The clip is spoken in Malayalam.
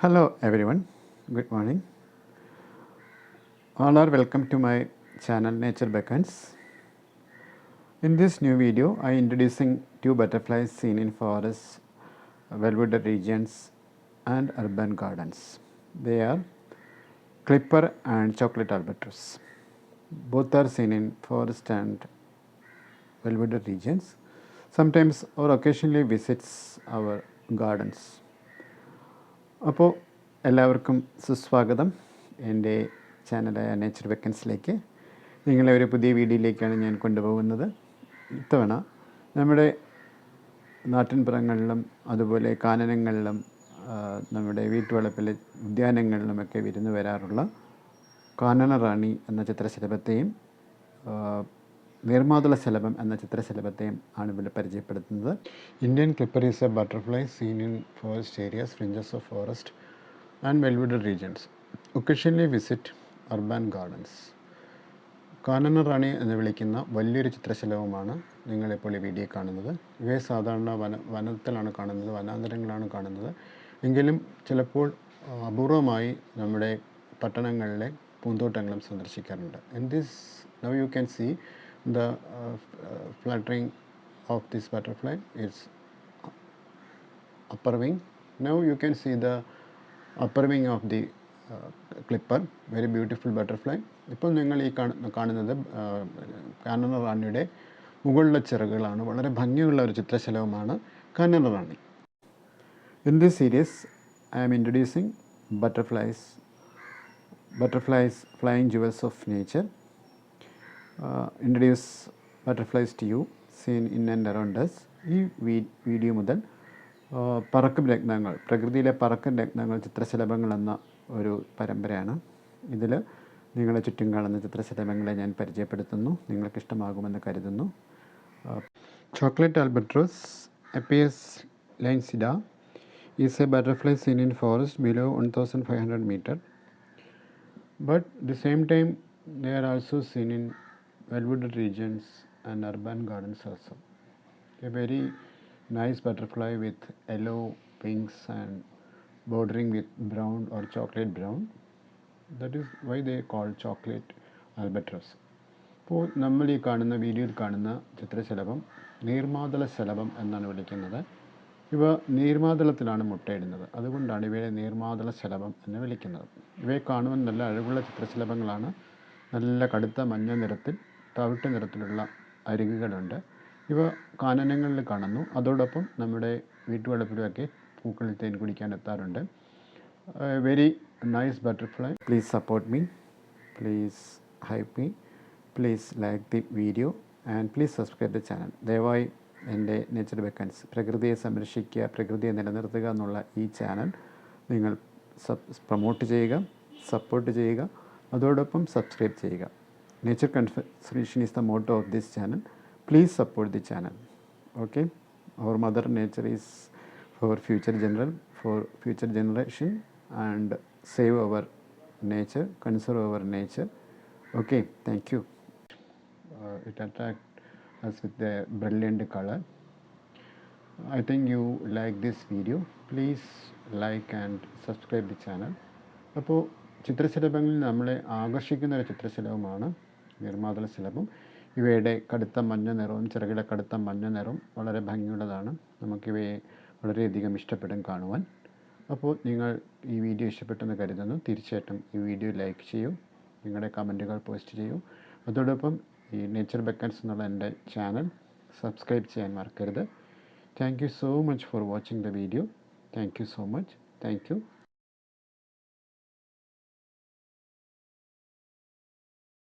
Hello everyone, good morning. All are welcome to my channel Nature Beckons. In this new video, I am introducing two butterflies seen in forests, well-wooded regions and urban gardens. They are clipper and chocolate albatross. Both are seen in forest and well-wooded regions. Sometimes or occasionally visits our gardens. അപ്പോൾ എല്ലാവർക്കും സുസ്വാഗതം. എന്റെ ചാനലായ നേച്ചർ വെക്കൻസിലേക്ക് നിങ്ങളെ ഒരു പുതിയ വീഡിയോയിലേക്കാണ് ഞാൻ കൊണ്ടുപോകുന്നത്. ഇത്തവണ നമ്മുടെ നാട്ടിൻപുറങ്ങളിലും അതുപോലെ കാനനങ്ങളിലും നമ്മുടെ വീട്ടുവളപ്പിലെ ഉദ്യാനങ്ങളിലുമൊക്കെ വിരുന്ന് വരാറുള്ള കാനന റാണി എന്ന ചിത്രശലഭത്തെയും നീർമാതുള ശലഭം എന്ന ചിത്രശലഭത്തെയും ആണ് ഇവിടെ പരിചയപ്പെടുത്തുന്നത്. Indian clipper is a butterfly seen in forest areas fringes of forest and well wooded regions occasionally visit urban gardens കാനന റാണി എന്ന് വിളിക്കുന്ന വലിയൊരു ചിത്രശലഭമാണ് നിങ്ങളിപ്പോൾ ഈ വീഡിയോ കാണുന്നത്. ഇവയെ സാധാരണ വന വനത്തിലാണ് കാണുന്നത് വനാന്തരങ്ങളാണ് കാണുന്നത്. എങ്കിലും ചിലപ്പോൾ അപൂർവമായി നമ്മുടെ പട്ടണങ്ങളിലെ പൂന്തോട്ടങ്ങളും സന്ദർശിക്കാറുണ്ട്. In this now you can see the fluttering of this butterfly its upper wing. Now you can see the upper wing of the uh, clipper, very beautiful butterfly. ഇപ്പോൾ നിങ്ങൾ ഈ കാണു- കാണുന്നത് കാനന റാണിയുടെ മുകളിലെ ചിറകുകളാണ് വളരെ ഭംഗിയുള്ള ഒരു ചിത്രശലഭമാണ് കാനന റാണി in this series I am introducing butterflies butterflies flying jewels of nature introduce butterflies to you seen in and around us. ഈ വീഡിയോ മുതൽ പറക്കും രത്നങ്ങൾ പ്രകൃതിയിലെ പറക്കും രത്നങ്ങൾ ചിത്രശലഭങ്ങൾ എന്ന ഒരു പരമ്പരയാണ് ഇതിൽ നിങ്ങളെ ചുറ്റും കാണുന്ന ചിത്രശലഭങ്ങളെ ഞാൻ പരിചയപ്പെടുത്തുന്നു. നിങ്ങൾക്ക് ഇഷ്ടമാകുമെന്ന് കരുതുന്നു. Chocolate albatross Appias lyncida is a butterfly seen in forest below one thousand five hundred metre but the same time they are also seen in well-wooded regions and urban gardens also a very nice butterfly with yellow wings and bordering with brown or chocolate brown that is why they call chocolate albatross ഇപ്പോൾ നമ്മൾ ഈ കാണുന്ന വീഡിയോയിൽ കാണുന്ന ചിത്രശലഭം നീർമാതള ശലഭം എന്നാണ് വിളിക്കുന്നത് ഇവ നീർമാതളത്തിലാണ് മുട്ടയിടുന്നത് അതുകൊണ്ടാണ് ഇവയെ നീർമാതള ശലഭം എന്ന് വിളിക്കുന്നത് ഇവയെ കാണുവാൻ നല്ല അഴകുള്ള ചിത്രശലഭങ്ങളാണ് നല്ല കടുത്ത മഞ്ഞ നിറത്തിൽ തവിട്ട് നിറത്തിലുള്ള അരികുകളുണ്ട്. ഇവ കാനനങ്ങളിൽ കാണുന്നു. അതോടൊപ്പം നമ്മുടെ വീട്ടുവളപ്പിലൊക്കെ പൂക്കളിൽ തേൻ കുടിക്കാൻ എത്താറുണ്ട്. Very nice butterfly please support me please hype me please like the video and please subscribe the channel ദയവായി എന്റെ നേച്ചർ വെക്കൻസ് പ്രകൃതിയെ സംരക്ഷിക്കുക പ്രകൃതിയെ നിലനിർത്തുക എന്നുള്ള ഈ ചാനൽ നിങ്ങൾ പ്രൊമോട്ട് ചെയ്യുക സപ്പോർട്ട് ചെയ്യുക. അതോടൊപ്പം സബ്സ്ക്രൈബ് ചെയ്യുക. Nature conservation is the motto of this channel please support the channel okay our mother nature is for future general for future generation and save our nature, conserve our nature. Okay, thank you. Uh, it attract us with the brilliant color. I think you like this video. Please like and subscribe the channel. അപ്പോൾ ചിത്രശലഭങ്ങളിൽ നമ്മളെ ആകർഷിക്കുന്ന ഒരു ചിത്രശലഭമാണ് നിർമ്മാതള ശലഭം ഇവയുടെ കടുത്ത മഞ്ഞ നിറവും ചിറകിലെ കടുത്ത മഞ്ഞ നിറവും വളരെ ഭംഗിയുള്ളതാണ്. നമുക്കിവയെ വളരെയധികം ഇഷ്ടപ്പെടും കാണുവാൻ. അപ്പോൾ നിങ്ങൾ ഈ വീഡിയോ ഇഷ്ടപ്പെട്ടെന്ന് കരുതുന്നു. തീർച്ചയായിട്ടും ഈ വീഡിയോ ലൈക്ക് ചെയ്യൂ. നിങ്ങളുടെ കമന്റുകൾ പോസ്റ്റ് ചെയ്യൂ. അതോടൊപ്പം ഈ നേച്ചർ ബെക്കൻസ് എന്നുള്ള എന്റെ ചാനൽ സബ്സ്ക്രൈബ് ചെയ്യാൻ മറക്കരുത്. Thank you so much for watching the video thank you so much thank you